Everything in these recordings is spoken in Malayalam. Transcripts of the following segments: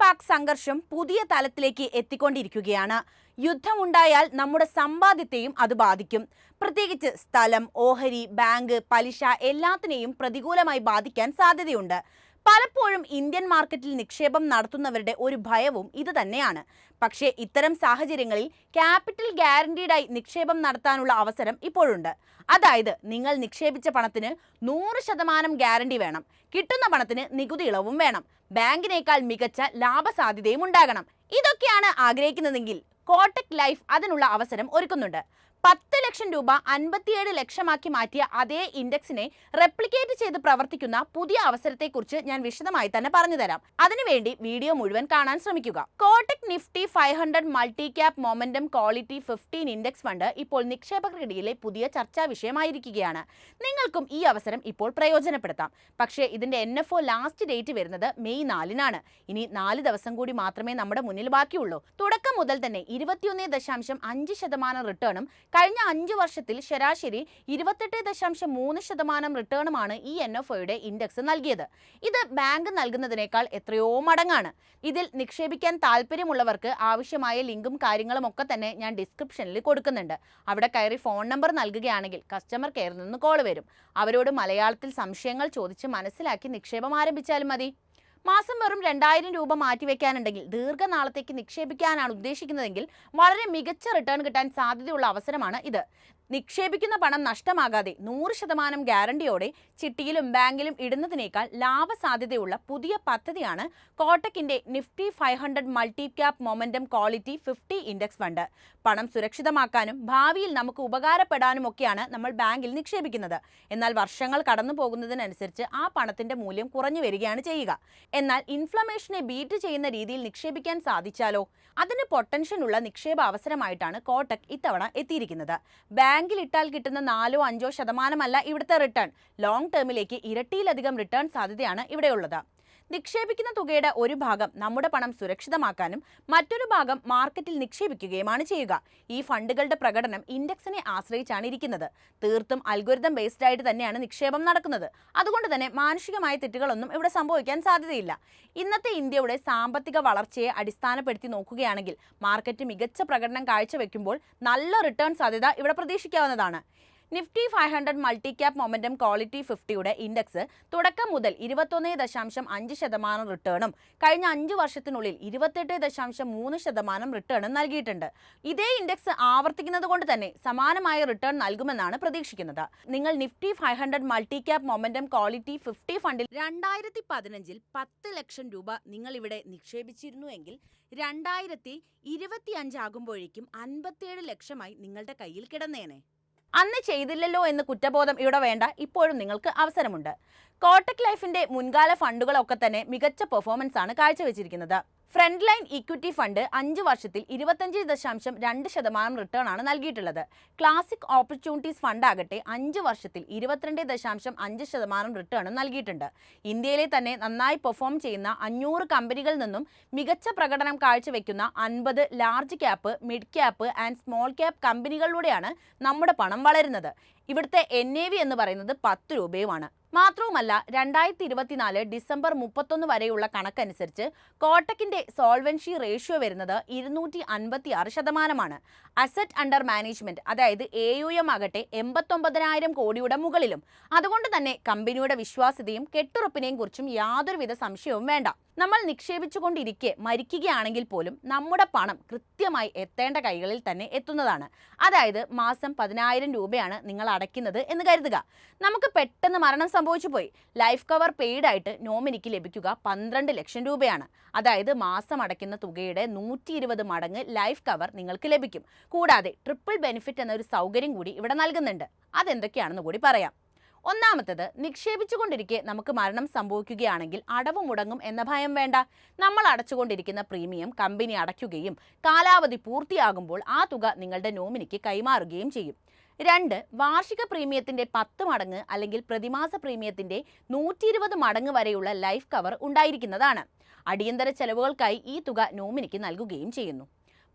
പാക് സംഘർഷം പുതിയ തലത്തിലേക്ക് എത്തിക്കൊണ്ടിരിക്കുകയാണ്. യുദ്ധമുണ്ടായാൽ നമ്മുടെ സമ്പാദ്യത്തെയും അത് ബാധിക്കും. പ്രത്യേകിച്ച് സ്ഥലം ഓഹരി ബാങ്ക് പലിശ എല്ലാത്തിനെയും പ്രതികൂലമായി ബാധിക്കാൻ സാധ്യതയുണ്ട്. പലപ്പോഴും ഇന്ത്യൻ മാർക്കറ്റിൽ നിക്ഷേപം നടത്തുന്നവരുടെ ഒരു ഭയവും ഇത് തന്നെയാണ്. പക്ഷേ ഇത്തരം സാഹചര്യങ്ങളിൽ ക്യാപിറ്റൽ ഗ്യാരണ്ടീഡായി നിക്ഷേപം നടത്താനുള്ള അവസരം ഇപ്പോഴുണ്ട്. അതായത് നിങ്ങൾ നിക്ഷേപിച്ച പണത്തിന് നൂറ് ശതമാനം ഗ്യാരണ്ടി വേണം. കിട്ടുന്ന പണത്തിന് നികുതി ഇളവും വേണം. ബാങ്കിനേക്കാൾ മികച്ച ലാഭസാധ്യതയും ഉണ്ടാകണം. ഇതൊക്കെയാണ് ആഗ്രഹിക്കുന്നതെങ്കിൽ കോട്ടക് ലൈഫ് അതിനുള്ള അവസരം ഒരുക്കുന്നുണ്ട്. പത്ത് ലക്ഷം രൂപ അൻപത്തിയേഴ് ലക്ഷമാക്കി മാറ്റിയ അതേ ഇൻഡെക്സിനെ റെപ്ലിക്കേറ്റ് ചെയ്ത് പ്രവർത്തിക്കുന്ന പുതിയ അവസരത്തെ കുറിച്ച് ഞാൻ വിശദമായി തന്നെ പറഞ്ഞു തരാം. അതിനുവേണ്ടി വീഡിയോ മുഴുവൻ കാണാൻ ശ്രമിക്കുക. Kotak Nifty five hundred multi cap momentum quality fifteen index fund ഇപ്പോൾ നിക്ഷേപകർക്കിടയിലെ പുതിയ ചർച്ചാ വിഷയമായിരിക്കുകയാണ്. നിങ്ങൾക്കും ഈ അവസരം ഇപ്പോൾ പ്രയോജനപ്പെടുത്താം. പക്ഷേ ഇതിന്റെ N F O last date വരുന്നത് മെയ് നാലിനാണ്. ഇനി നാല് ദിവസം കൂടി മാത്രമേ നമ്മുടെ മുന്നിൽ ബാക്കിയുള്ളൂ. തുടക്കം മുതൽ തന്നെ ഇരുപത്തിയൊന്ന് ദശാംശം അഞ്ച് ശതമാനം റിട്ടേണും കഴിഞ്ഞ അഞ്ച് വർഷത്തിൽ ശരാശരി ഇരുപത്തെട്ട് ദശാംശം മൂന്ന് ശതമാനം റിട്ടേണുമാണ് ഈ എൻ എഫ് ഒയുടെ ഇൻഡെക്സ് നൽകിയത്. ഇത് ബാങ്ക് നൽകുന്നതിനേക്കാൾ എത്രയോ മടങ്ങാണ്. ഇതിൽ നിക്ഷേപിക്കാൻ താല്പര്യമുള്ളവർക്ക് ആവശ്യമായ ലിങ്കും കാര്യങ്ങളും ഒക്കെ തന്നെ ഞാൻ ഡിസ്ക്രിപ്ഷനിൽ കൊടുക്കുന്നുണ്ട്. അവിടെ കയറി ഫോൺ നമ്പർ നൽകുകയാണെങ്കിൽ കസ്റ്റമർ കെയറിൽ നിന്ന് കോൾ വരും. അവരോട് മലയാളത്തിൽ സംശയങ്ങൾ ചോദിച്ച് മനസ്സിലാക്കി നിക്ഷേപം ആരംഭിച്ചാലും മതി. മാസം വെറും രണ്ടായിരം രൂപ മാറ്റിവെക്കാനുണ്ടെങ്കിൽ ദീർഘനാളത്തേക്ക് നിക്ഷേപിക്കാനാണ് ഉദ്ദേശിക്കുന്നതെങ്കിൽ വളരെ മികച്ച റിട്ടേൺ കിട്ടാൻ സാധ്യതയുള്ള അവസരമാണ് ഇത്. നിക്ഷേപിക്കുന്ന പണം നഷ്ടമാകാതെ നൂറ് ശതമാനം ഗ്യാരണ്ടിയോടെ ചിട്ടിയിലും ബാങ്കിലും ഇടുന്നതിനേക്കാൾ ലാഭസാധ്യതയുള്ള പുതിയ പദ്ധതിയാണ് കോട്ടക്കിന്റെ Nifty five hundred multi cap momentum quality fifty index fund. പണം സുരക്ഷിതമാക്കാനും ഭാവിയിൽ നമുക്ക് ഉപകാരപ്പെടാനും ഒക്കെയാണ് നമ്മൾ ബാങ്കിൽ നിക്ഷേപിക്കുന്നത്. എന്നാൽ വർഷങ്ങൾ കടന്നു പോകുന്നതിനനുസരിച്ച് ആ പണത്തിന്റെ മൂല്യം കുറഞ്ഞു വരികയാണ് ചെയ്യുക. എന്നാൽ ഇൻഫ്ലമേഷനെ ബീറ്റ് ചെയ്യുന്ന രീതിയിൽ നിക്ഷേപിക്കാൻ സാധിച്ചാലോ? അതിന് പൊട്ടൻഷ്യൽ ഉള്ള നിക്ഷേപ അവസരമായിട്ടാണ് കോട്ടക് ഇത്തവണ എത്തിയിരിക്കുന്നത്. ബാങ്കിൽ ഇട്ടാൽ കിട്ടുന്ന നാലോ അഞ്ചോ ശതമാനമല്ല ഇവിടുത്തെ റിട്ടേൺ ലോങ് ടേമിലേക്ക് ഇരട്ടിയിലധികം റിട്ടേൺ സാധ്യതയാണ് ഇവിടെയുള്ളത്. നിക്ഷേപിക്കുന്ന തുകയുടെ ഒരു ഭാഗം നമ്മുടെ പണം സുരക്ഷിതമാക്കാനും മറ്റൊരു ഭാഗം മാർക്കറ്റിൽ നിക്ഷേപിക്കുകയുമാണ് ചെയ്യുക. ഈ ഫണ്ടുകളുടെ പ്രകടനം ഇൻഡെക്സിനെ ആശ്രയിച്ചാണ് ഇരിക്കുന്നത്. തീർത്തും അൽഗോരിതം ബേസ്ഡ് ആയിട്ട് തന്നെയാണ് നിക്ഷേപം നടക്കുന്നത്. അതുകൊണ്ട് തന്നെ മാനുഷികമായ തെറ്റുകളൊന്നും ഇവിടെ സംഭവിക്കാൻ സാധ്യതയില്ല. ഇന്നത്തെ ഇന്ത്യയുടെ സാമ്പത്തിക വളർച്ചയെ അടിസ്ഥാനപ്പെടുത്തി നോക്കുകയാണെങ്കിൽ മാർക്കറ്റ് മികച്ച പ്രകടനം കാഴ്ചവെക്കുമ്പോൾ നല്ല റിട്ടേൺ സാധ്യത ഇവിടെ പ്രതീക്ഷിക്കാവുന്നതാണ്. Nifty five hundred multi cap momentum quality ഫിഫ്റ്റിയുടെ index തുടക്കം മുതൽ ഇരുപത്തൊന്ന് ദശാംശം അഞ്ച് ശതമാനം റിട്ടേണും കഴിഞ്ഞ അഞ്ച് വർഷത്തിനുള്ളിൽ ഇരുപത്തെട്ട് ദശാംശം മൂന്ന് ശതമാനം റിട്ടേണും നൽകിയിട്ടുണ്ട്. ഇതേ ഇൻഡെക്സ് ആവർത്തിക്കുന്നത് കൊണ്ട് തന്നെ സമാനമായ റിട്ടേൺ നൽകുമെന്നാണ് പ്രതീക്ഷിക്കുന്നത്. നിങ്ങൾ Nifty five hundred multi cap momentum quality fifty ഫണ്ടിൽ രണ്ടായിരത്തി പതിനഞ്ചിൽ പത്ത് ലക്ഷം രൂപ നിങ്ങൾ ഇവിടെ നിക്ഷേപിച്ചിരുന്നുവെങ്കിൽ രണ്ടായിരത്തി ഇരുപത്തി അഞ്ചാകുമ്പോഴേക്കും അൻപത്തിയേഴ് ലക്ഷമായി നിങ്ങളുടെ കയ്യിൽ കിടന്നേനെ. അന്ന് ചെയ്തില്ലല്ലോ എന്ന് കുറ്റബോധം ഇവിടെ വേണ്ട ഇപ്പോഴും നിങ്ങൾക്ക് അവസരമുണ്ട്. കോട്ടക് ലൈഫിന്റെ മുൻകാല ഫണ്ടുകളൊക്കെ തന്നെ മികച്ച പെർഫോമൻസ് ആണ് കാഴ്ചവെച്ചിരിക്കുന്നത്. ഫ്രണ്ട് ലൈൻ ഇക്വിറ്റി ഫണ്ട് അഞ്ച് വർഷത്തിൽ ഇരുപത്തഞ്ച് ദശാംശം രണ്ട് ശതമാനം റിട്ടേൺ ആണ് നൽകിയിട്ടുള്ളത്. ക്ലാസിക് ഓപ്പർച്യൂണിറ്റീസ് ഫണ്ട് ആകട്ടെ അഞ്ച് വർഷത്തിൽ ഇരുപത്തിരണ്ട് ദശാംശം അഞ്ച് ശതമാനം റിട്ടേണും നൽകിയിട്ടുണ്ട്. ഇന്ത്യയിലെ തന്നെ നന്നായി പെർഫോം ചെയ്യുന്ന അഞ്ഞൂറ് കമ്പനികളിൽ നിന്നും മികച്ച പ്രകടനം കാഴ്ചവെക്കുന്ന അൻപത് large cap mid cap and small cap കമ്പനികളിലൂടെയാണ് നമ്മുടെ പണം വളരുന്നത്. ഇവിടുത്തെ എൻ എ വി എന്ന് പറയുന്നത് പത്ത് രൂപയുമാണ്. മാത്രവുമല്ല രണ്ടായിരത്തി ഇരുപത്തിനാല് ഡിസംബർ മുപ്പത്തൊന്ന് വരെയുള്ള കണക്കനുസരിച്ച് കോട്ടക്കിന്റെ സോൾവൻസി റേഷ്യോ വരുന്നത് ഇരുന്നൂറ്റി അൻപത്തി ആറ് ശതമാനമാണ്. അസറ്റ് അണ്ടർ മാനേജ്മെന്റ് അതായത് എ യു എം ആകട്ടെ എൺപത്തൊമ്പതിനായിരം കോടിയുടെ മുകളിലും. അതുകൊണ്ട് തന്നെ കമ്പനിയുടെ വിശ്വാസ്യതയും കെട്ടുറപ്പിനെയും കുറിച്ചും യാതൊരുവിധ സംശയവും വേണ്ട. നമ്മൾ നിക്ഷേപിച്ചുകൊണ്ടിരിക്കെ മരിക്കുകയാണെങ്കിൽ പോലും നമ്മുടെ പണം കൃത്യമായി എത്തേണ്ട കൈകളിൽ തന്നെ എത്തുന്നതാണ്. അതായത് മാസം പതിനായിരം രൂപയാണ് നിങ്ങൾ അടയ്ക്കുന്നത് എന്ന് കരുതുക. നമുക്ക് പെട്ടെന്ന് മരണം സംഭവിച്ചു പോയി. ലൈഫ് കവർ പെയ്ഡ് ആയിട്ട് നോമിനിക്ക് ലഭിക്കുക പന്ത്രണ്ട് ലക്ഷം രൂപയാണ്. അതായത് മാസം അടയ്ക്കുന്ന തുകയുടെ നൂറ്റി ഇരുപത് മടങ്ങ് ലൈഫ് കവർ നിങ്ങൾക്ക് ലഭിക്കും. കൂടാതെ ട്രിപ്പിൾ ബെനിഫിറ്റ് എന്നൊരു സൗകര്യം കൂടി ഇവിടെ നൽകുന്നുണ്ട്. അതെന്തൊക്കെയാണെന്ന് കൂടി പറയാം. ഒന്നാമത്തത് നിക്ഷേപിച്ചുകൊണ്ടിരിക്കെ നമുക്ക് മരണം സംഭവിക്കുകയാണെങ്കിൽ അടവ് മുടങ്ങും എന്ന ഭയം വേണ്ട. നമ്മൾ അടച്ചുകൊണ്ടിരിക്കുന്ന പ്രീമിയം കമ്പനി അടയ്ക്കുകയും കാലാവധി പൂർത്തിയാകുമ്പോൾ ആ തുക നിങ്ങളുടെ നോമിനിക്ക് കൈമാറുകയും ചെയ്യും. രണ്ട് വാർഷിക പ്രീമിയത്തിന്റെ പത്ത് മടങ്ങ് അല്ലെങ്കിൽ പ്രതിമാസ പ്രീമിയത്തിന്റെ നൂറ്റി ഇരുപത് മടങ്ങ് വരെയുള്ള ലൈഫ് കവർ ഉണ്ടായിരിക്കുന്നതാണ്. അടിയന്തര ചെലവുകൾക്കായി ഈ തുക നോമിനിക്ക് നൽകുകയും ചെയ്യുന്നു.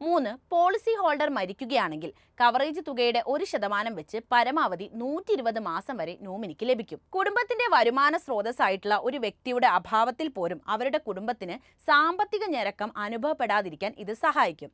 മൂന്ന് പോളിസി ഹോൾഡർ മരിക്കുകയാണെങ്കിൽ കവറേജ് തുകയുടെ ഒരു ശതമാനം വെച്ച് പരമാവധി നൂറ്റി ഇരുപത് മാസം വരെ നോമിനിക്ക് ലഭിക്കും. കുടുംബത്തിന്റെ വരുമാന സ്രോതസ്സായിട്ടുള്ള ഒരു വ്യക്തിയുടെ അഭാവത്തിൽ പോലും അവരുടെ കുടുംബത്തിന് സാമ്പത്തിക ഞരക്കം അനുഭവപ്പെടാതിരിക്കാൻ ഇത് സഹായിക്കും.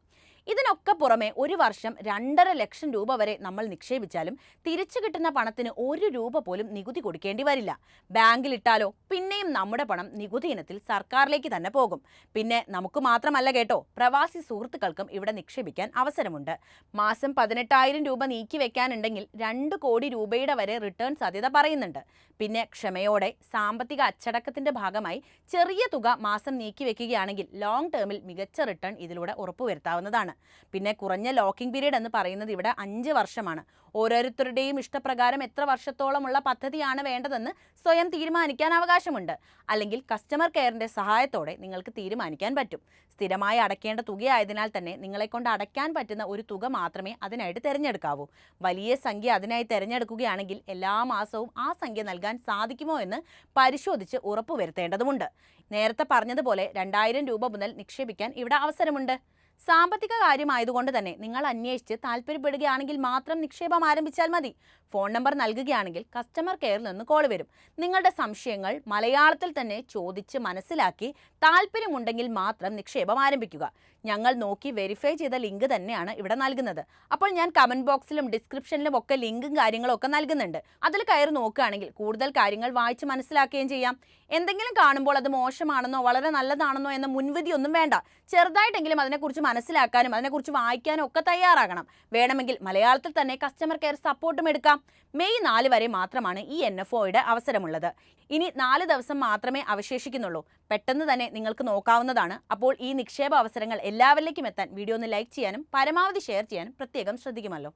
ഇതിനൊക്കെ പുറമെ ഒരു വർഷം രണ്ടര ലക്ഷം രൂപ വരെ നമ്മൾ നിക്ഷേപിച്ചാലും തിരിച്ചു കിട്ടുന്ന പണത്തിന് ഒരു രൂപ പോലും നികുതി കൊടുക്കേണ്ടി വരില്ല. ബാങ്കിലിട്ടാലോ പിന്നെയും നമ്മുടെ പണം നികുതി ഇനത്തിൽ സർക്കാരിലേക്ക് തന്നെ പോകും. പിന്നെ നമുക്ക് മാത്രമല്ല കേട്ടോ പ്രവാസി സുഹൃത്തുക്കൾക്കും ഇവിടെ നിക്ഷേപിക്കാൻ അവസരമുണ്ട്. മാസം പതിനെട്ടായിരം രൂപ നീക്കി വെക്കാനുണ്ടെങ്കിൽ രണ്ട് കോടി രൂപയുടെ വരെ റിട്ടേൺ സാധ്യത പറയുന്നുണ്ട്. പിന്നെ ക്ഷമയോടെ സാമ്പത്തിക അച്ചടക്കത്തിന്റെ ഭാഗമായി ചെറിയ തുക മാസം നീക്കി വെക്കുകയാണെങ്കിൽ ലോങ് ടേമിൽ മികച്ച റിട്ടേൺ ഇതിലൂടെ ഉറപ്പുവരുത്താവുന്നതാണ്. പിന്നെ കുറഞ്ഞ ലോക്കിംഗ് പീരീഡ് എന്ന് പറയുന്നത് ഇവിടെ അഞ്ച് വർഷമാണ്. ഓരോരുത്തരുടെയും ഇഷ്ടപ്രകാരം എത്ര വർഷത്തോളമുള്ള പദ്ധതിയാണ് വേണ്ടതെന്ന് സ്വയം തീരുമാനിക്കാൻ അവകാശമുണ്ട്. അല്ലെങ്കിൽ കസ്റ്റമർ കെയറിന്റെ സഹായത്തോടെ നിങ്ങൾക്ക് തീരുമാനിക്കാൻ പറ്റും. സ്ഥിരമായി അടയ്ക്കേണ്ട തുകയായതിനാൽ തന്നെ നിങ്ങളെ കൊണ്ട് അടയ്ക്കാൻ പറ്റുന്ന ഒരു തുക മാത്രമേ അതിനായിട്ട് തിരഞ്ഞെടുക്കാവൂ. വലിയ സംഖ്യ അതിനായി തിരഞ്ഞെടുക്കുകയാണെങ്കിൽ എല്ലാ മാസവും ആ സംഖ്യ നൽകാൻ സാധിക്കുമോ എന്ന് പരിശോധിച്ച് ഉറപ്പുവരുത്തേണ്ടതുണ്ട് നേരത്തെ പറഞ്ഞതുപോലെ രണ്ടായിരം രൂപ മുതൽ നിക്ഷേപിക്കാൻ ഇവിടെ അവസരമുണ്ട്. സാമ്പത്തിക കാര്യമായതുകൊണ്ട് തന്നെ നിങ്ങൾ അന്വേഷിച്ച് താല്പര്യപ്പെടുകയാണെങ്കിൽ മാത്രം നിക്ഷേപം ആരംഭിച്ചാൽ മതി. ഫോൺ നമ്പർ നൽകുകയാണെങ്കിൽ കസ്റ്റമർ കെയറിൽ നിന്ന് കോൾ വരും. നിങ്ങളുടെ സംശയങ്ങൾ മലയാളത്തിൽ തന്നെ ചോദിച്ച് മനസ്സിലാക്കി താല്പര്യമുണ്ടെങ്കിൽ മാത്രം നിക്ഷേപം ആരംഭിക്കുക. ഞങ്ങൾ നോക്കി വെരിഫൈ ചെയ്ത ലിങ്ക് തന്നെയാണ് ഇവിടെ നൽകുന്നത്. അപ്പോൾ ഞാൻ കമന്റ് ബോക്സിലും ഡിസ്ക്രിപ്ഷനിലും ഒക്കെ ലിങ്കും കാര്യങ്ങളും ഒക്കെ നൽകുന്നുണ്ട്. അതിൽ കയറി നോക്കുകയാണെങ്കിൽ കൂടുതൽ കാര്യങ്ങൾ വായിച്ച് മനസ്സിലാക്കുകയും ചെയ്യാം. എന്തെങ്കിലും കാണുമ്പോൾ അത് മോശമാണെന്നോ വളരെ നല്ലതാണെന്നോ എന്ന മുൻവിധിയൊന്നും വേണ്ട. ചെറുതായിട്ടെങ്കിലും അതിനെക്കുറിച്ച് മനസ്സിലാക്കാനും അതിനെക്കുറിച്ച് വായിക്കാനും ഒക്കെ തയ്യാറാകണം. വേണമെങ്കിൽ മലയാളത്തിൽ തന്നെ കസ്റ്റമർ കെയർ സപ്പോർട്ടും എടുക്കാം. മെയ് നാല് വരെ മാത്രമാണ് ഈ എൻ എഫ് ഒയുടെ അവസരമുള്ളത്. ഇനി നാല് ദിവസം മാത്രമേ അവശേഷിക്കുന്നുള്ളൂ. പെട്ടെന്ന് തന്നെ നിങ്ങൾക്ക് നോക്കാവുന്നതാണ്. അപ്പോൾ ഈ നിക്ഷേപ അവസരങ്ങൾ എല്ലാവരിലേക്കും എത്താൻ വീഡിയോ ഒന്ന് ലൈക്ക് ചെയ്യാനും പരമാവധി ഷെയർ ചെയ്യാനും പ്രത്യേകം ശ്രദ്ധിക്കുമല്ലോ.